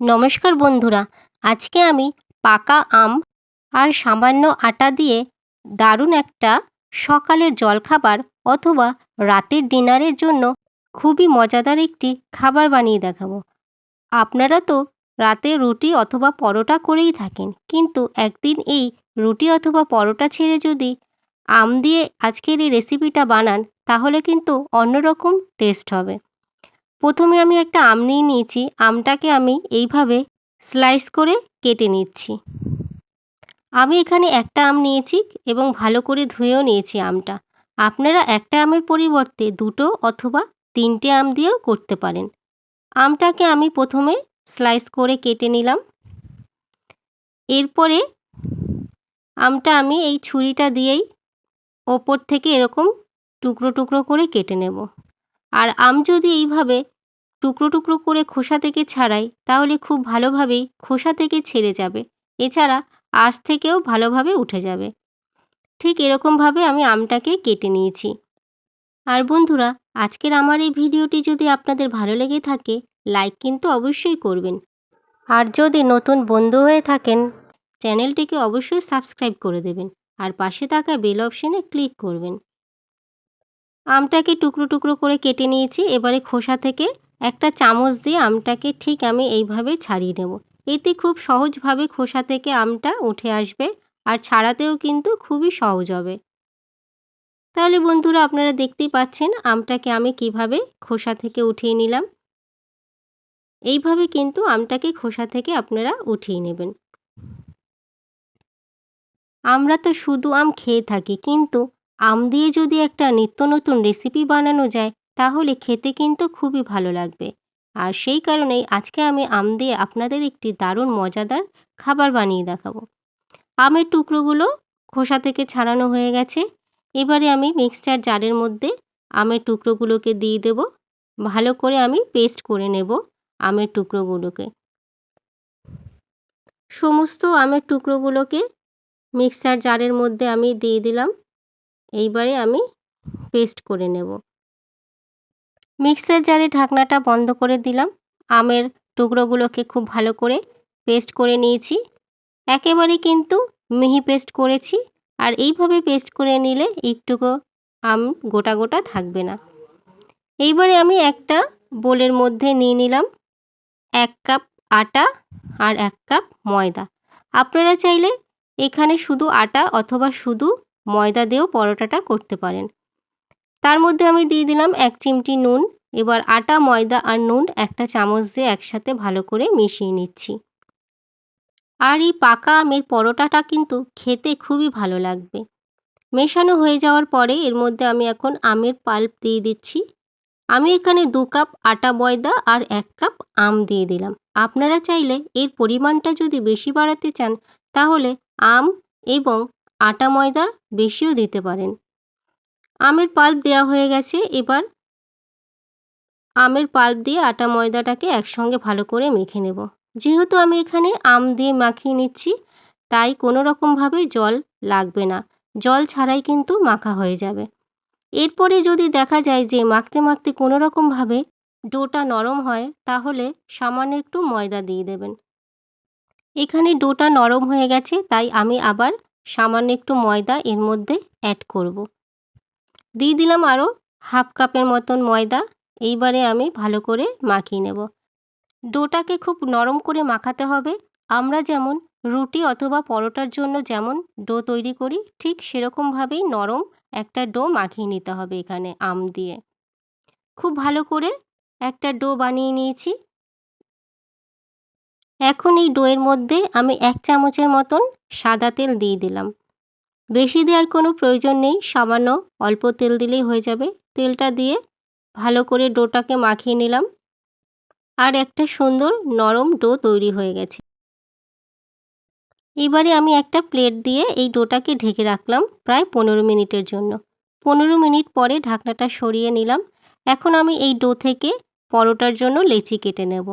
নমস্কার বন্ধুরা, আজকে আমি পাকা আম আর সামান্য আটা দিয়ে দারুণ একটা সকালের জলখাবার অথবা রাতের ডিনারের জন্য খুবই মজাদার একটি খাবার বানিয়ে দেখাবো। আপনারা তো রাতে রুটি অথবা পরোটা করেই থাকেন, কিন্তু একদিন এই রুটি অথবা পরোটা ছেড়ে যদি আম দিয়ে আজকের এই রেসিপিটা বানান, তাহলে কিন্তু অন্যরকম টেস্ট হবে। প্রথমে আমি একটা আম নিয়ে নিয়েছি। আমটাকে আমি এইভাবে স্লাইস করে কেটে নিচ্ছি। আমি এখানে একটা আম নিয়েছি এবং ভালো করে ধুয়েও নিয়েছি আমটা। আপনারা একটা আমের পরিবর্তে দুটো অথবা তিনটে আম দিয়েও করতে পারেন। আমটাকে আমি প্রথমে স্লাইস করে কেটে নিলাম। এরপরে আমটা আমি এই ছুরিটা দিয়েই ওপর থেকে এরকম টুকরো টুকরো করে কেটে নেব। আর আম যদি এইভাবে টুকরো টুকরো করে খোসা থেকে ছাড়াই, তাহলে খুব ভালোভাবেই খোসা থেকে ছেড়ে যাবে। এছাড়া আঁশ থেকেও ভালোভাবে উঠে যাবে। ঠিক এরকমভাবে আমি আমটাকে কেটে নিয়েছি। আর বন্ধুরা, আজকের আমার এই ভিডিওটি যদি আপনাদের ভালো লেগে থাকে, লাইক কিন্তু অবশ্যই করবেন। আর যদি নতুন বন্ধু হয়ে থাকেন, চ্যানেলটিকে অবশ্যই সাবস্ক্রাইব করে দেবেন আর পাশে থাকা বেল অপশনে ক্লিক করবেন। আমটাকে টুকরো টুকরো করে কেটে নিয়েছি, এবারে খোসা থেকে একটা চামচ দিয়ে আমটাকে ঠিক আমি এইভাবে ছাড়িয়ে নেব। এতে খুব সহজভাবে খোসা থেকে আমটা উঠে আসবে আর ছাড়াতেও কিন্তু খুবই সহজ হবে। তাহলে বন্ধুরা, আপনারা দেখতেই পাচ্ছেন আমটাকে আমি কীভাবে খোসা থেকে উঠিয়ে নিলাম। এইভাবে কিন্তু আমটাকে খোসা থেকে আপনারা উঠিয়ে নেবেন। আমরা তো শুধু আম খেয়ে থাকি, কিন্তু আম দিয়ে যদি একটা নিত্য নতুন রেসিপি বানানো যায় তাহলে খেতে কিন্তু খুবই ভালো লাগবে। আর সেই কারণেই আজকে আমি আম দিয়ে আপনাদের একটি দারুণ মজাদার খাবার বানিয়ে দেখাবো। আমের টুকরোগুলো খোসা থেকে ছাড়ানো হয়ে গেছে। এবারে আমি মিক্সচার জারের মধ্যে আমের টুকরোগুলোকে দিয়ে দেব। ভালো করে আমি পেস্ট করে নেব আমের টুকরোগুলোকে। সমস্ত আমের টুকরোগুলোকে মিক্সচার জারের মধ্যে আমি দিয়ে দিলাম। এইবারে আমি পেস্ট করে নেব। মিক্সার জারে ঢাকনাটা বন্ধ করে দিলাম। আমের টুকরোগুলোকে খুব ভালো করে পেস্ট করে নিয়েছি। একেবারে কিন্তু মিহি পেস্ট করেছি আর এইভাবে পেস্ট করে নিলে একটুকু আম গোটা গোটা থাকবে না। এইবারে আমি একটা বোলের মধ্যে নিয়ে নিলাম এক কাপ আটা আর এক কাপ ময়দা। আপনারা চাইলে এখানে শুধু আটা অথবা শুধু ময়দা দিয়েও পরোটাটা করতে পারেন। তার মধ্যে আমি দিয়ে দিলাম এক চিমটি নুন, এবার আটা, ময়দা আর নুন একটা চামচ দিয়ে একসাথে ভালো করে মিশিয়ে নিচ্ছি। আর এই পাকা আমের পরোটাটা কিন্তু খেতে খুবই ভালো লাগবে। মেশানো হয়ে যাওয়ার পরে এর মধ্যে আমি এখন আমের পাল্প দিয়ে দিচ্ছি। আমি এখানে দু কাপ আটা, ময়দা আর এক কাপ আম দিয়ে দিলাম। আপনারা চাইলে এর পরিমাণটা যদি বেশি বাড়াতে চান, তাহলে আম এবং আটা, ময়দা বেশিও দিতে পারেন। আমের পাল্প দেওয়া হয়ে গেছে, এবার আমের পাল্প দিয়ে আটা ময়দাটাকে একসঙ্গে ভালো করে মেখে নেব। যেহেতু আমি এখানে আম দিয়ে মাখিয়ে নিচ্ছি, তাই কোনো রকমভাবে জল লাগবে না। জল ছাড়াই কিন্তু মাখা হয়ে যাবে। এরপরে যদি দেখা যায় যে মাখতে মাখতে কোনো রকমভাবে ডোটা নরম হয়, তাহলে সামান্য একটু ময়দা দিয়ে দেবেন। এখানে ডোটা নরম হয়ে গেছে, তাই আমি আবার সামান্য একটু ময়দা এর মধ্যে অ্যাড করব। দিয়ে দিলাম আরও হাফ কাপের মতন ময়দা। এইবারে আমি ভালো করে মাখিয়ে নেব। ডোটাকে খুব নরম করে মাখাতে হবে। আমরা যেমন রুটি অথবা পরোটার জন্য যেমন ডো তৈরি করি, ঠিক সেরকমভাবেই নরম একটা ডো মাখিয়ে নিতে হবে এখানে আম দিয়ে। খুব ভালো করে একটা ডো বানিয়ে নিয়েছি। এখন এই ডোয়ের মধ্যে আমি এক চামচের মতন সাদা তেল দিয়ে দিলাম। বেশি দেওয়ার কোনো প্রয়োজন নেই, সামান্য অল্প তেল দিলেই হয়ে যাবে। তেলটা দিয়ে ভালো করে ডোটাকে মাখিয়ে নিলাম। আর একটা সুন্দর নরম ডো তৈরি হয়ে গেছে। এবারে আমি একটা প্লেট দিয়ে এই ডোটাকে ঢেকে রাখলাম প্রায় পনেরো মিনিটের জন্য। পনেরো মিনিট পরে ঢাকনাটা সরিয়ে নিলাম। এখন আমি এই ডো থেকে পরোটার জন্য লেচি কেটে নেব।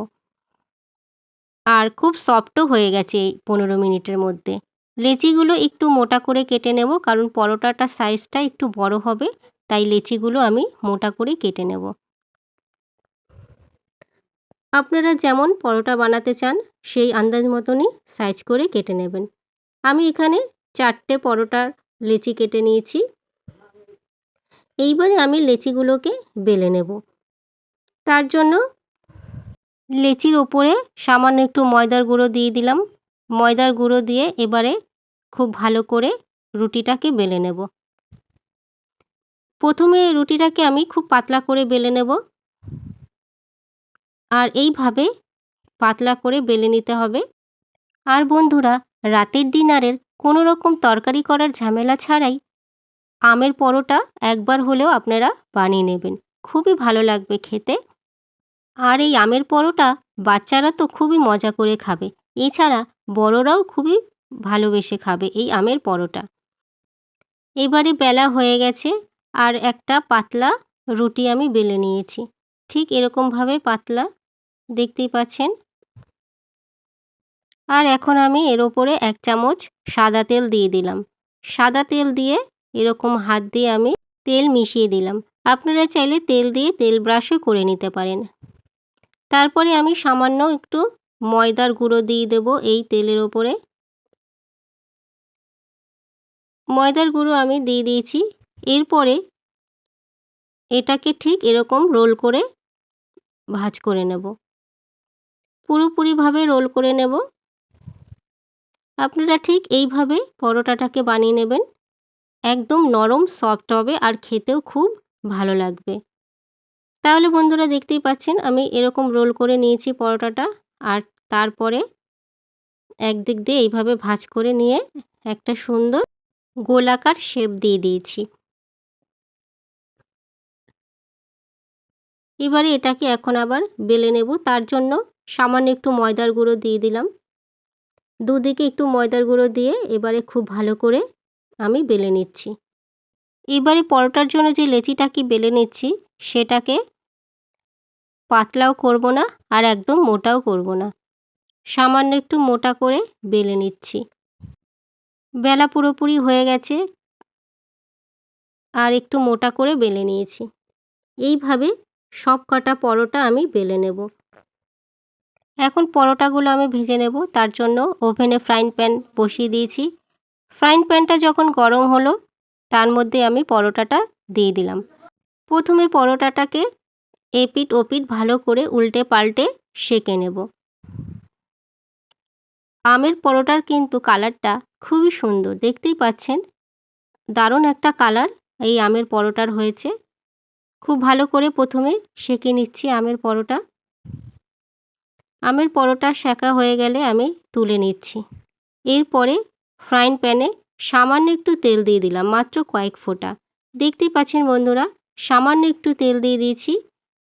আর খুব সফটও হয়ে গেছে এই পনেরো মিনিটের মধ্যে। লেচিগুলো একটু মোটা করে কেটে নেব, কারণ পরোটাটার সাইজটা একটু বড় হবে, তাই লেচিগুলো আমি মোটা করে কেটে নেব। আপনারা যেমন পরোটা বানাতে চান, সেই আন্দাজ মতনই সাইজ করে কেটে নেবেন। আমি এখানে চারটে পরোটার লেচি কেটে নিয়েছি। এইবারে আমি লেচিগুলোকে বেলে নেব। তার জন্য লেচির ওপরে সামান্য একটু ময়দার গুঁড়ো দিয়ে দিলাম। ময়দার গুঁড়ো দিয়ে এবারে খুব ভালো করে রুটিটাকে বেলে নেব। প্রথমে রুটিটাকে আমি খুব পাতলা করে বেলে নেব। আর এইভাবে পাতলা করে বেলে নিতে হবে। আর বন্ধুরা, রাতের ডিনারের কোনো রকম তরকারি করার ঝামেলা ছাড়াই আমের পরোটা একবার হলেও আপনারা বানিয়ে নেবেন। খুবই ভালো লাগবে খেতে। আর এই আমের পরোটা বাচ্চারা তো খুবই মজা করে খাবে। এছাড়া বড়রাও খুবই ভালোবেসে খাবে এই আমের পরোটা। এবারে বেলা হয়ে গেছে আর একটা পাতলা রুটি আমি বেলে নিয়েছি। ঠিক এরকমভাবে পাতলা, দেখতেই পাচ্ছেন? আর এখন আমি এর ওপরে এক চামচ সাদা তেল দিয়ে দিলাম। সাদা তেল দিয়ে এরকম হাত দিয়ে আমি তেল মিশিয়ে দিলাম। আপনারা চাইলে তেল দিয়ে তেল ব্রাশও করে নিতে পারেন। তারপরে আমি সামান্য একটু ময়দার গুঁড়ো দিয়ে দেব এই তেলের ওপরে। ময়দার গুঁড়ো আমি দিয়ে দিয়েছি। এরপরে এটাকে ঠিক এরকম রোল করে ভাজ করে নেব। পুরোপুরিভাবে রোল করে নেব। আপনারা ঠিক এইভাবে পরোটাটাকে বানিয়ে নেবেন। একদম নরম, সফট হবে আর খেতেও খুব ভালো লাগবে। তাহলে বন্ধুরা দেখতেই পাচ্ছেন আমি এরকম রোল করে নিয়েছি পরোটাটা আর তারপরে একদিক দিয়ে এইভাবে ভাজ করে নিয়ে একটা সুন্দর গোলাকার শেপ দিয়ে দিয়েছি। এবারে এটাকে এখন আবার বেলে নেব। তার জন্য সামান্য একটু ময়দার গুঁড়ো দিয়ে দিলাম। দুদিকে একটু ময়দার গুঁড়ো দিয়ে এবারে খুব ভালো করে আমি বেলে নিচ্ছি। এবারে পরোটার জন্য যে লেচিটাকে বেলে নিচ্ছি, সেটাকে পাতলাও করব না আর একদম মোটাও করব না। সামান্য একটু মোটা করে বেলে নিচ্ছি। বেলা পুরোপুরি হয়ে গেছে। আর একটু মোটা করে বেলে নিয়েছি। এইভাবে সব কটা পরোটা আমি বেলে নেব। এখন পরোটাগুলো আমি ভেজে নেব। তার জন্য ওভেনে ফ্রাইং প্যান বসিয়ে দিয়েছি। ফ্রাইং প্যানটা যখন গরম হলো, তার মধ্যে আমি পরোটাটা দিয়ে দিলাম। প্রথমে পরোটাটাকে এপিট ওপিট ভালো করে উল্টে পাল্টে সেঁকে নেব। আমের পরোটার কিন্তু কালারটা খুবই সুন্দর, দেখতেই পাচ্ছেন? দারুণ একটা কালার এই আমের পরোটার হয়েছে। খুব ভালো করে প্রথমে সেঁকে নিচ্ছি আমের পরোটা। আমের পরোটা সেঁকা হয়ে গেলে আমি তুলে নিচ্ছি। এরপরে ফ্রাইং প্যানে সামান্য একটু তেল দিয়ে দিলাম, মাত্র কয়েক ফোঁটা। দেখতেই পাচ্ছেন বন্ধুরা, সামান্য একটু তেল দিয়ে দিয়েছি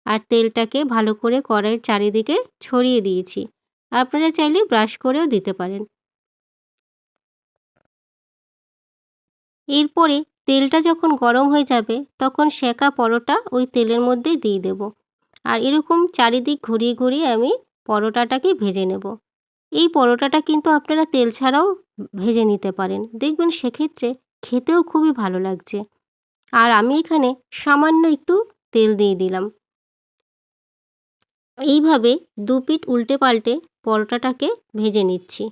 আর তেলটাকে ভালো করে কড়াইয়ের চারিদিকে ছড়িয়ে দিয়েছি। আপনারা চাইলে ব্রাশ করেও দিতে পারেন। এরপরে তেলটা যখন গরম হয়ে যাবে, তখন সেকা পরোটা ওই তেলের মধ্যে দিয়ে দেব। আর এরকম চারিদিক ঘুরিয়ে ঘুরিয়ে আমি পরোটাটাকে ভেজে নেব। এই পরোটাটা কিন্তু আপনারা তেল ছাড়াও ভেজে নিতে পারেন। দেখবেন সেক্ষেত্রে খেতেও খুবই ভালো লাগছে। আর আমি এখানে সামান্য একটু তেল দিয়ে দিলাম। এইভাবে দু পিঠ উল্টে পাল্টে পরোটাটাকে ভেজে নিচ্ছি।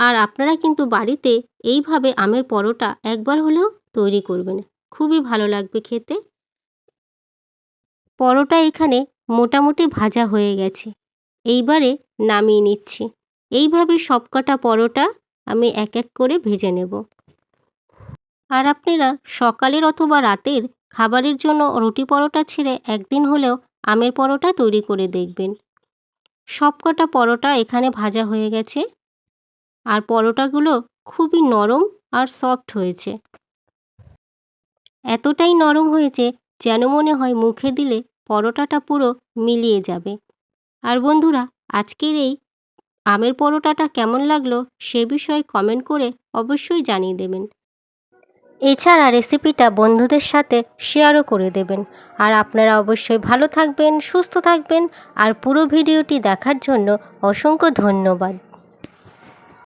আর আপনারা কিন্তু বাড়িতে এইভাবে আমের পরোটা একবার হলেও তৈরি করবেন। খুবই ভালো লাগবে খেতে। পরোটা এখানে মোটামুটি ভাজা হয়ে গেছে। এইবারে নামিয়ে নিচ্ছি। এইভাবে সবকটা পরোটা আমি এক এক করে ভেজে নেব। আর আপনারা সকালের অথবা রাতের খাবারের জন্য রুটি পরোটা ছেড়ে একদিন হলেও আমের পরোটা তৈরি করে দেখবেন। সবকটা পরোটা এখানে ভাজা হয়ে গেছে। আর পরোটাগুলো খুবই নরম আর সফট হয়েছে। এতটাই নরম হয়েছে যেন মনে হয় মুখে দিলে পরোটাটা পুরো মিলিয়ে যাবে। আর বন্ধুরা, আজকের এই আমের পরোটাটা কেমন লাগল সে বিষয়ে কমেন্ট করে অবশ্যই জানিয়ে দেবেন। এছাড়া রেসিপিটা বন্ধুদের সাথে শেয়ারও করে দেবেন। আর আপনারা অবশ্যই ভালো থাকবেন, সুস্থ থাকবেন, আর পুরো ভিডিওটি দেখার জন্য অসংখ্য ধন্যবাদ।